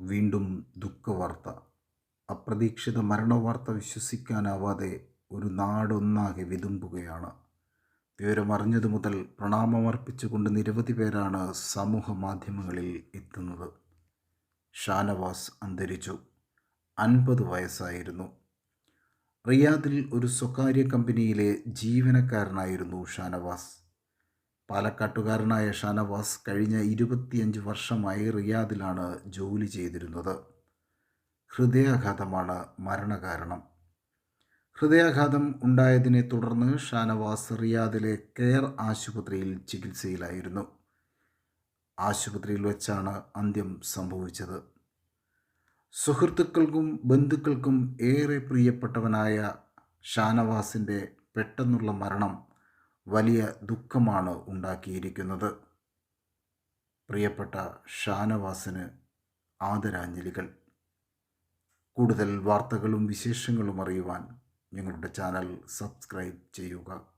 വീണ്ടും ദുഃഖവാർത്ത. അപ്രതീക്ഷിത മരണവാർത്ത വിശ്വസിക്കാനാവാതെ ഒരു നാടൊന്നാകെ വിതുമ്പുകയാണ്. വിവരമറിഞ്ഞതു മുതൽ പ്രണാമമർപ്പിച്ചുകൊണ്ട് നിരവധി പേരാണ് സമൂഹ മാധ്യമങ്ങളിൽ എത്തുന്നത്. ഷാനവാസ് അന്തരിച്ചു. അൻപത് വയസ്സായിരുന്നു. റിയാദിൽ ഒരു സ്വകാര്യ കമ്പനിയിലെ ജീവനക്കാരനായിരുന്നു ഷാനവാസ്. പാലക്കാട്ടുകാരനായ ഷാനവാസ് കഴിഞ്ഞ ഇരുപത്തിയഞ്ച് വർഷമായി റിയാദിലാണ് ജോലി ചെയ്തിരുന്നത്. ഹൃദയാഘാതമാണ് മരണകാരണം. ഹൃദയാഘാതം ഉണ്ടായതിനെ തുടർന്ന് ഷാനവാസ് റിയാദിലെ കെയർ ആശുപത്രിയിൽ ചികിത്സയിലായിരുന്നു. ആശുപത്രിയിൽ വെച്ചാണ് അന്ത്യം സംഭവിച്ചത്. സുഹൃത്തുക്കൾക്കും ബന്ധുക്കൾക്കും ഏറെ പ്രിയപ്പെട്ടവനായ ഷാനവാസിന്റെ പെട്ടെന്നുള്ള മരണം വലിയ ദുഃഖമാണ് ഉണ്ടാക്കിയിരിക്കുന്നത്. പ്രിയപ്പെട്ട ഷാനവാസിന് ആദരാഞ്ജലികൾ. കൂടുതൽ വാർത്തകളും വിശേഷങ്ങളും അറിയുവാൻ ഞങ്ങളുടെ ചാനൽ സബ്സ്ക്രൈബ് ചെയ്യുക.